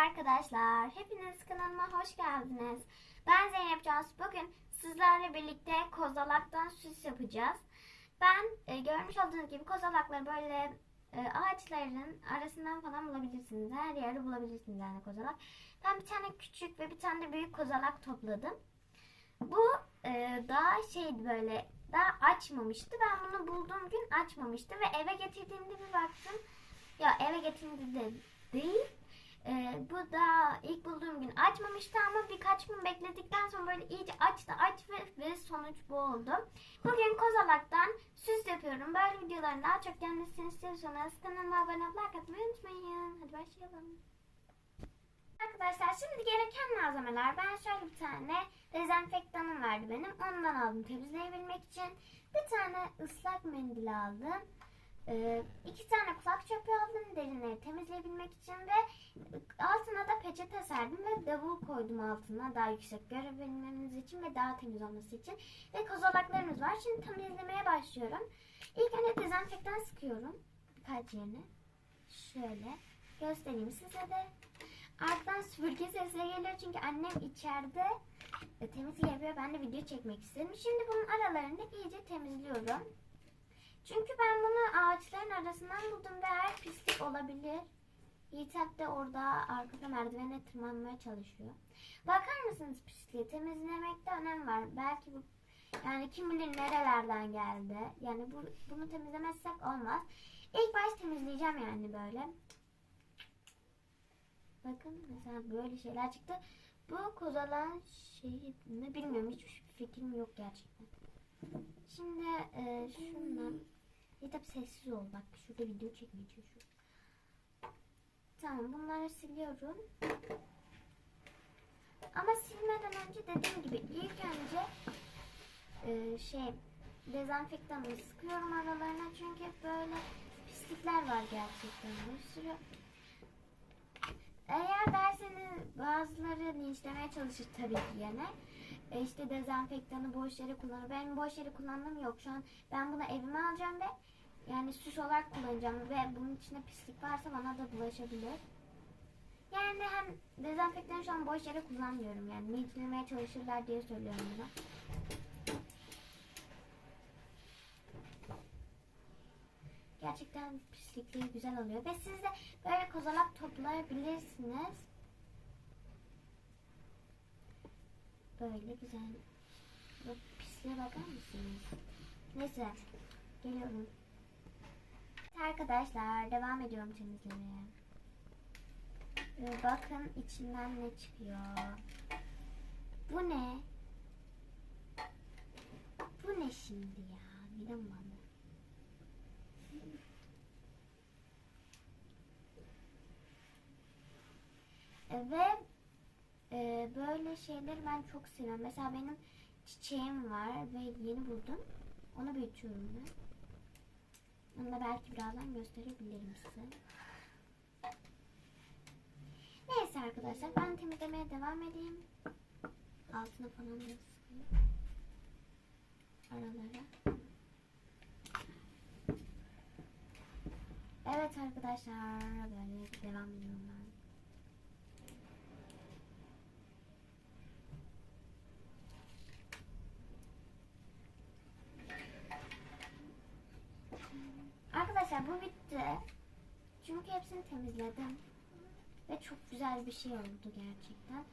arkadaşlar. Hepiniz kanalıma hoş geldiniz. Ben Zeynep Cansu. Bugün sizlerle birlikte kozalaktan süs yapacağız. Ben e, görmüş olduğunuz gibi kozalakları böyle e, ağaçların arasından falan bulabilirsiniz. Her yerde bulabilirsiniz yani kozalak. Ben bir tane küçük ve bir tane de büyük kozalak topladım. Bu e, daha şeydi böyle daha açmamıştı. Ben bunu bulduğum gün açmamıştı ve eve getirdiğimde bir baktım. Ya eve getirdiğimde de değil. Ee, bu da ilk bulduğum gün açmamıştı ama birkaç gün bekledikten sonra böyle iyice açtı aç ve, ve sonuç bu oldu. Bugün kozalaktan süs yapıyorum. Böyle videoların daha çok gelmesini istiyorsanız kanalıma abone olup like atmayı unutmayın. Hadi başlayalım. Arkadaşlar şimdi gereken malzemeler ben şöyle bir tane dezenfektanım vardı benim. Ondan aldım temizleyebilmek için. Bir tane ıslak mendil aldım. Ee, iki tane kulak çöpü aldım derinleri temizleyebilmek için ve altına da peçete serdim ve davul koydum altına daha yüksek görebilmemiz için ve daha temiz olması için. Ve kozalaklarımız var. Şimdi temizlemeye başlıyorum. İlk önce dezenfektan sıkıyorum birkaç yerine. Şöyle göstereyim size de. Arkadan süpürge sesleri geliyor çünkü annem içeride temizlik yapıyor. Ben de video çekmek istedim. Şimdi bunun aralarını iyice temizliyorum. Çünkü ben bunu ağaçların arasından buldum ve her pislik olabilir. Yiğitek de orada arkada merdivene tırmanmaya çalışıyor. Bakar mısınız pisliğe? Temizlemekte önem var. Belki bu yani kim bilir nerelerden geldi. Yani bu, bunu temizlemezsek olmaz. İlk baş temizleyeceğim yani böyle. Bakın mesela böyle şeyler çıktı. Bu kozalan şeyi ne bilmiyorum. Hiçbir fikrim yok gerçekten. Şimdi e, şundan tabi sessiz ol bak şurada video çekmeye çalışıyorum. Tamam bunları siliyorum. Ama silmeden önce dediğim gibi ilk önce e, şey dezenfektanı sıkıyorum aralarına çünkü böyle pislikler var gerçekten bir sürü. Eğer derseniz bazıları linçlemeye çalışır tabii ki yine. E işte dezenfektanı boş yere kullanır. Benim boş yere kullandığım yok. Şu an ben bunu evime alacağım ve yani süs olarak kullanacağım ve bunun içinde pislik varsa bana da bulaşabilir. Yani hem dezenfektanı şu an boş yere kullanmıyorum. Yani linçlemeye çalışırlar diye söylüyorum bunu. Gerçekten pislikleri güzel oluyor. Ve siz de böyle kozalak toplayabilirsiniz. Böyle güzel. Bu pisliğe bakar mısınız? Neyse. Geliyorum. Arkadaşlar devam ediyorum temizlemeye. Bakın içinden ne çıkıyor. Bu ne? Bu ne şimdi ya? Midem bana. Ve e, böyle şeyleri ben çok seviyorum. Mesela benim çiçeğim var ve yeni buldum. Onu büyütüyorum ben. Onu da belki birazdan gösterebilirim size. Neyse arkadaşlar ben temizlemeye devam edeyim. Altına falan da. Aralara. Evet arkadaşlar böyle devam ediyorum ben. Bu bitti. Çünkü hepsini temizledim. Ve çok güzel bir şey oldu gerçekten.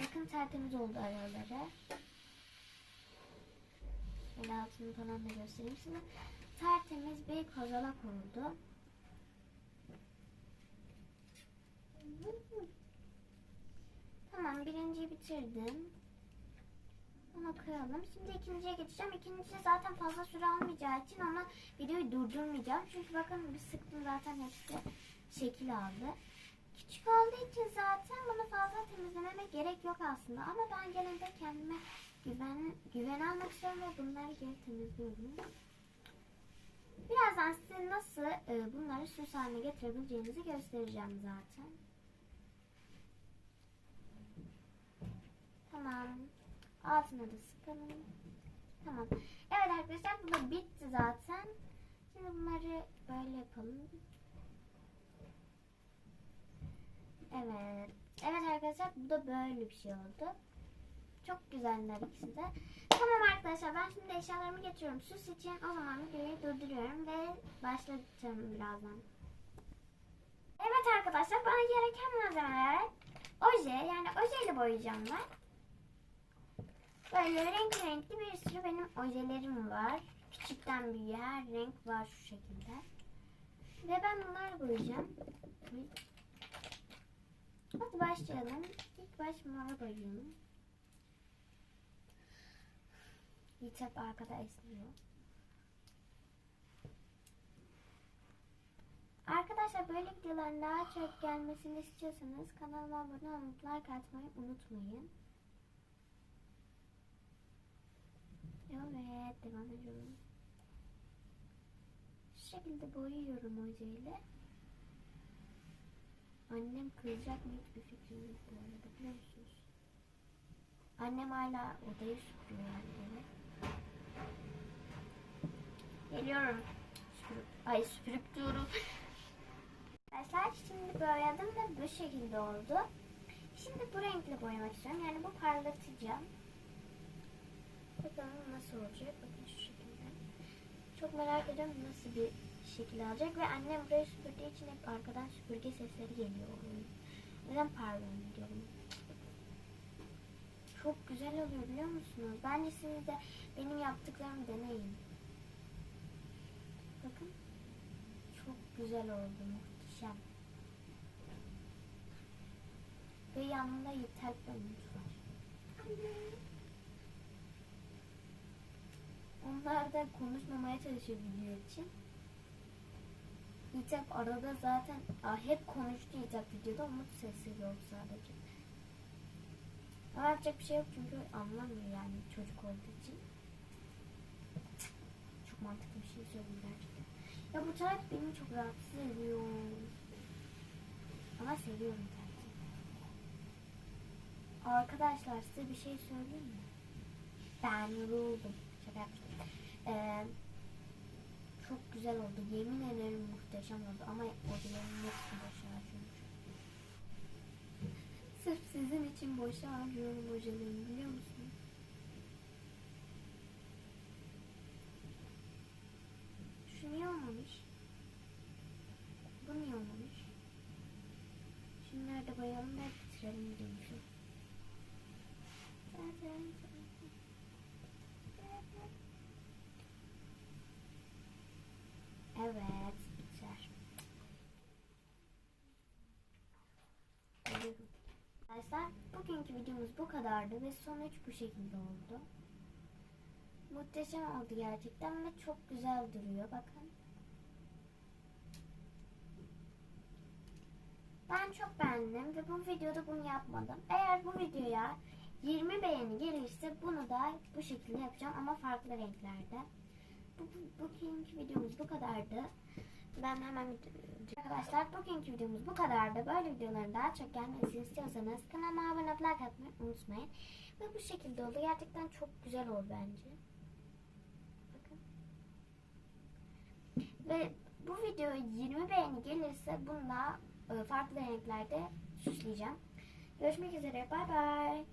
Bakın tertemiz oldu araları. Şöyle altını falan da göstereyim size. Tertemiz bir kozalak oldu. Tamam birinciyi bitirdim. Onu koyalım. Şimdi ikinciye geçeceğim. İkincisi zaten fazla süre almayacağı için ona videoyu durdurmayacağım. Çünkü bakın bir sıktım zaten hepsi şekil aldı. Küçük olduğu için zaten bunu fazla temizlememe gerek yok aslında. Ama ben gene de kendime güven, güven almak istiyorum ve bunları geri temizliyorum. Birazdan size nasıl e, bunları süs haline getirebileceğinizi göstereceğim zaten. Tamam. Altına da sıkalım. Tamam. Evet arkadaşlar bu da bitti zaten. Şimdi bunları böyle yapalım. Evet. Evet arkadaşlar bu da böyle bir şey oldu. Çok güzeller ikisi de. Tamam arkadaşlar ben şimdi eşyalarımı getiriyorum. Süs için o zaman videoyu durduruyorum ve başlatacağım birazdan. Evet arkadaşlar bana gereken malzemeler oje yani ojeyle boyayacağım ben. Böyle renkli renkli bir sürü benim ojelerim var. Küçükten büyüğe her renk var şu şekilde. Ve ben bunları boyayacağım. Hadi başlayalım. İlk baş mora boyayalım. Yiğit hep arkada esniyor. Arkadaşlar böyle videoların daha çok gelmesini istiyorsanız kanalıma abone olmayı, like atmayı unutmayın. Evet, devam ediyorum. Şu boyuyorum ojeyle. Annem kızacak mı hiçbir fikrim yok bu arada biliyor musunuz? Annem hala odayı süpürüyor yani. Geliyorum. Süpürüp, ay süpürüp diyorum. Arkadaşlar şimdi boyadım da bu şekilde oldu. Şimdi bu renkle boyamak istiyorum. Yani bu parlatıcı. Nasıl olacak. Bakın şu şekilde. Çok merak ediyorum nasıl bir şekil alacak. Ve annem burayı süpürdüğü için hep arkadan süpürge sesleri geliyor. Yüzden pardon diyorum. Çok güzel oluyor biliyor musunuz? Bence siz de benim yaptıklarımı deneyin. Bakın. Çok güzel oldu. Muhteşem. Ve yanında yeter bir umut var. Onlar da konuşmamaya çalışıyor video için. İtap arada zaten Aa, hep konuştu İtap videoda umut sesi yok sadece. Ama yapacak bir şey yok çünkü anlamıyor yani çocuk olduğu için. Çok mantıklı bir şey söyledim gerçekten. Ya bu tarz beni çok rahatsız ediyor. Ama seviyorum tarzı. Arkadaşlar size bir şey söyleyeyim mi? Ben yoruldum. Şaka yaptım. Ee, çok güzel oldu. Yemin ederim muhteşem oldu. Ama ojelerin hepsini boşa harcıyormuş. Sırf sizin için boşa harcıyorum ojelerimi biliyor musunuz? Şu niye olmamış? Bu niye olmamış? Şunları da boyayalım da bitirelim demişim. Evet, biter. Geliyorum. Arkadaşlar bugünkü videomuz bu kadardı ve sonuç bu şekilde oldu. Muhteşem oldu gerçekten ve çok güzel duruyor bakın. Ben çok beğendim ve bu videoda bunu yapmadım. Eğer bu videoya 20 beğeni gelirse bunu da bu şekilde yapacağım ama farklı renklerde. Bu, bu, bugünkü videomuz bu kadardı. Ben hemen arkadaşlar bugünkü videomuz bu kadardı. Böyle videoların daha çok gelmesini istiyorsanız kanalıma abone olup like atmayı unutmayın. Ve bu şekilde oldu. Gerçekten çok güzel oldu bence. Ve bu video 20 beğeni gelirse bununla e, farklı renklerde süsleyeceğim. Görüşmek üzere. Bay bay.